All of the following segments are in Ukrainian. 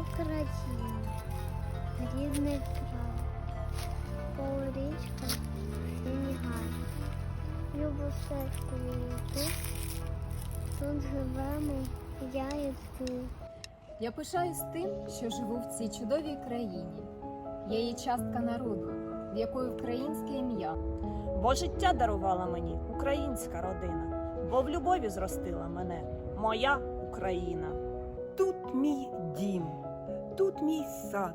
Україна, рідний край, полрічка, синій гай. Любо серце ти, тут живемо я і ти. Я пишаюсь тим, що живу в цій чудовій країні. Я є частка народу, в якої українське ім'я. Бо життя дарувала мені українська родина, бо в любові зростила мене моя Україна. Тут мій дім, тут мій сад,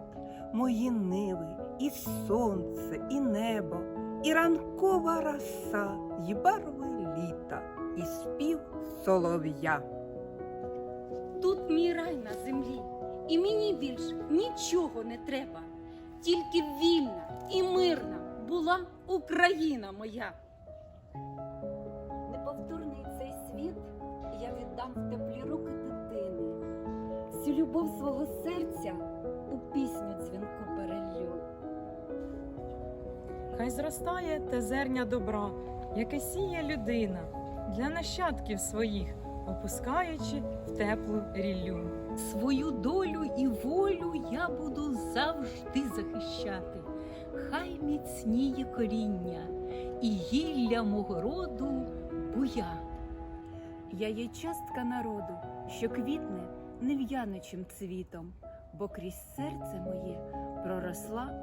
мої ниви, і сонце, і небо, і ранкова роса, і барви літа, і спів солов'я. Тут мій рай на землі, і мені більш нічого не треба. Тільки вільна і мирна була Україна моя. Неповторний цей світ я віддам в дитини. Всю любов свого серця у пісню дзвінку перелью. Хай зростає те зерня добра, яке сіє людина для нащадків своїх, опускаючи в теплу ріллю. Свою долю і волю я буду завжди захищати. Хай міцніє коріння і гілля мого роду буя. Я є частка народу, що квітне нев'янучим цвітом, бо крізь серце моє проросла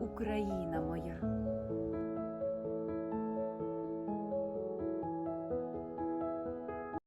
Україна моя.